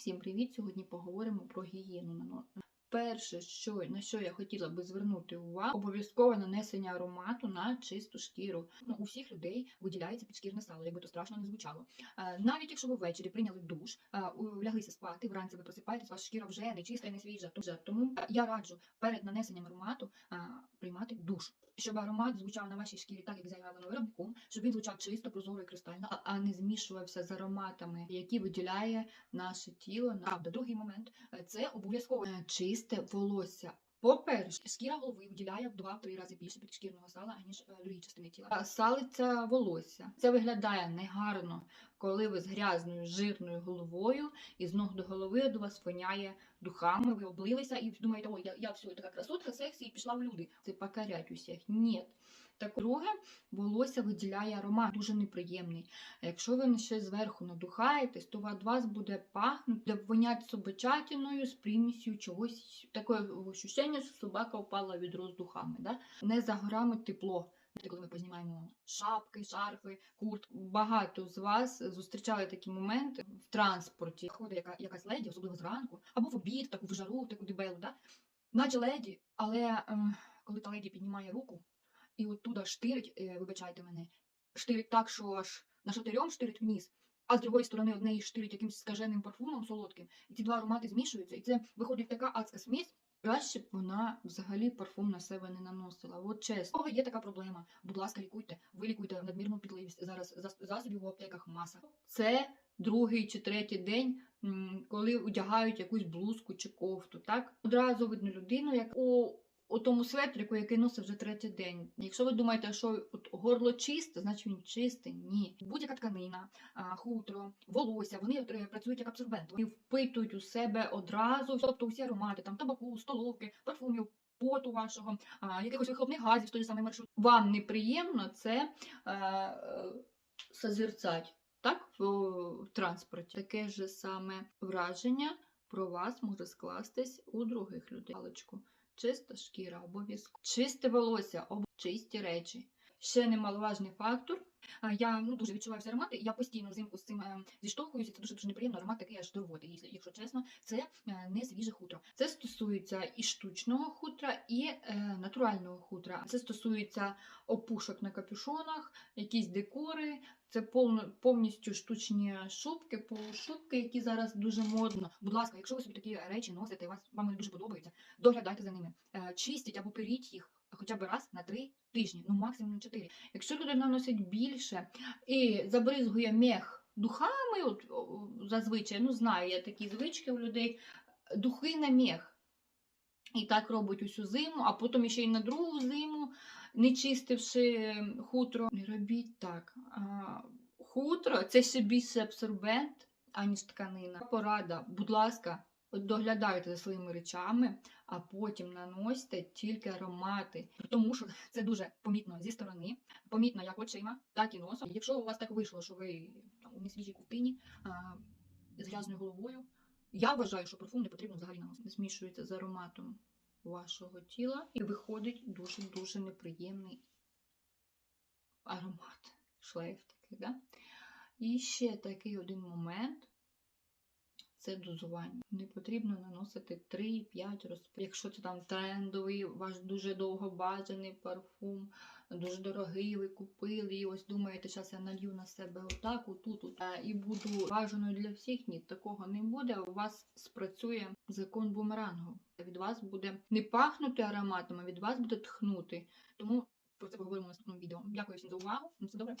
Всім привіт! Сьогодні поговоримо про гігієну Перше, що, на що я хотіла би звернути увагу, обов'язкове нанесення аромату на чисту шкіру. Ну, у всіх людей виділяється підшкірне сало, якби то страшно не звучало. Е, навіть якщо ви ввечері прийняли душ, е, ляглися спати, вранці ви просипаєтесь, ваша шкіра вже не чиста і не свіжа. Тому- Тому е, я раджу перед нанесенням аромату е, приймати душ, щоб аромат звучав на вашій шкірі так, як заявлено виробником, щоб він звучав чисто, прозоро і кристально, а- не змішувався з ароматами, які виділяє наше тіло. Правда, другий момент е, це обов'язково е, чисте волосся. По-перше, шкіра голови виділяє в 2-3 рази більше підшкірного сала, аніж е, другі частини тіла. А Салиться волосся. Це виглядає негарно, коли ви з грязною, жирною головою і з ног до голови до вас воняє духами, ви облилися і думаєте, ой, я, я все, така красотка, сексі, і пішла в люди. Це покорять усіх. Ні. Так, друге, волосся виділяє аромат, дуже неприємний. А Якщо ви ще зверху надухаєтесь, то від вас буде пахнути, буде вонять собачатиною з примісю чогось, таке ощущення, що собака впала від роздухами. Да? Не за горами тепло. Коли ми познімаємо шапки, шарфи, курт. Багато з вас зустрічали такі моменти в транспорті. Ходить яка, якась леді, особливо зранку, або в обід, таку в жару, таку дебелу, да? наче леді, але е, коли та леді піднімає руку і оттуда штирить, е, вибачайте мене, штирить так, що аж на шатирьом штирить вниз, а з другої сторони однеї штирить якимось скаженим парфумом солодким, і ці два аромати змішуються, і це виходить така адська смесь. Краще б вона взагалі парфум на себе не наносила. От чесно. Є така проблема. Будь ласка, лікуйте. Ви лікуйте надмірну підливість. Зараз зас- засобів у аптеках маса. Це другий чи третій день, коли одягають якусь блузку чи кофту. Так одразу видно людину, як у, у тому светрику, який носить вже третій день. Якщо ви думаєте, що от горло чисте, значить він чистий. Ні. Будь-яка тканина, хутро, волосся, вони е, працюють як абсорбент. Вони впитують у себе одразу, тобто усі аромати, там табаку, столовки, парфумів. Поту вашого, а, якихось вихлопних газів, той самий маршрут. Вам неприємно це е, е, созерцать, так, в, в транспорті. Таке ж саме враження про вас може скластись у других людей. Галочку. Чиста шкіра, обов'язково. Чисте волосся, об... чисті речі. Ще немаловажний фактор. Я ну, дуже відчуваю всі аромати. Я постійно взимку з цим е, зіштовхуюся. Це дуже дуже неприємно. Аромат такий аж до рвоти, якщо- чесно. Це е, не свіже хутро. Це стосується і штучного хутра, і е, натурального хутра. Це стосується опушок на капюшонах, якісь декори. Це повністю штучні шубки, полушубки, які зараз дуже модно. Будь ласка, якщо ви собі такі речі носите, і вас вам вони дуже подобаються, доглядайте за ними. Е, чистіть або періть їх хоча б раз на три тижні, ну максимум на чотири. Якщо людина носить більше і забризгує мех духами, от зазвичай, ну знаю, я такі звички у людей, духи на мех. І так робить усю зиму, а потім ще й на другу зиму, не чистивши хутро. Не робіть так. Хутро це ще більше абсорбент, аніж тканина. Порада, будь ласка, доглядайте за своїми речами, а потім наносьте тільки аромати. Тому що це дуже помітно зі сторони, помітно як очима, так і носом. Якщо у вас так вийшло, що ви там, у несвіжій ковтині а, з грязною головою, я вважаю, що парфум не потрібно взагалі наносити. Змішується з ароматом вашого тіла і виходить дуже-дуже неприємний аромат. Шлейф такий, да? І ще такий один момент. Це дозування. Не потрібно наносити 3-5 розпилів. Якщо це там трендовий, ваш дуже довго бажаний парфум, дуже дорогий, ви купили, і ось думаєте, зараз я налью на себе отак, отут, отут, е, і буду бажаною для всіх. Ні, такого не буде. У вас спрацює закон бумерангу. Від вас буде не пахнути ароматом, а від вас буде тхнути. Тому про це поговоримо в наступному відео. Дякую всім за увагу. Все добре.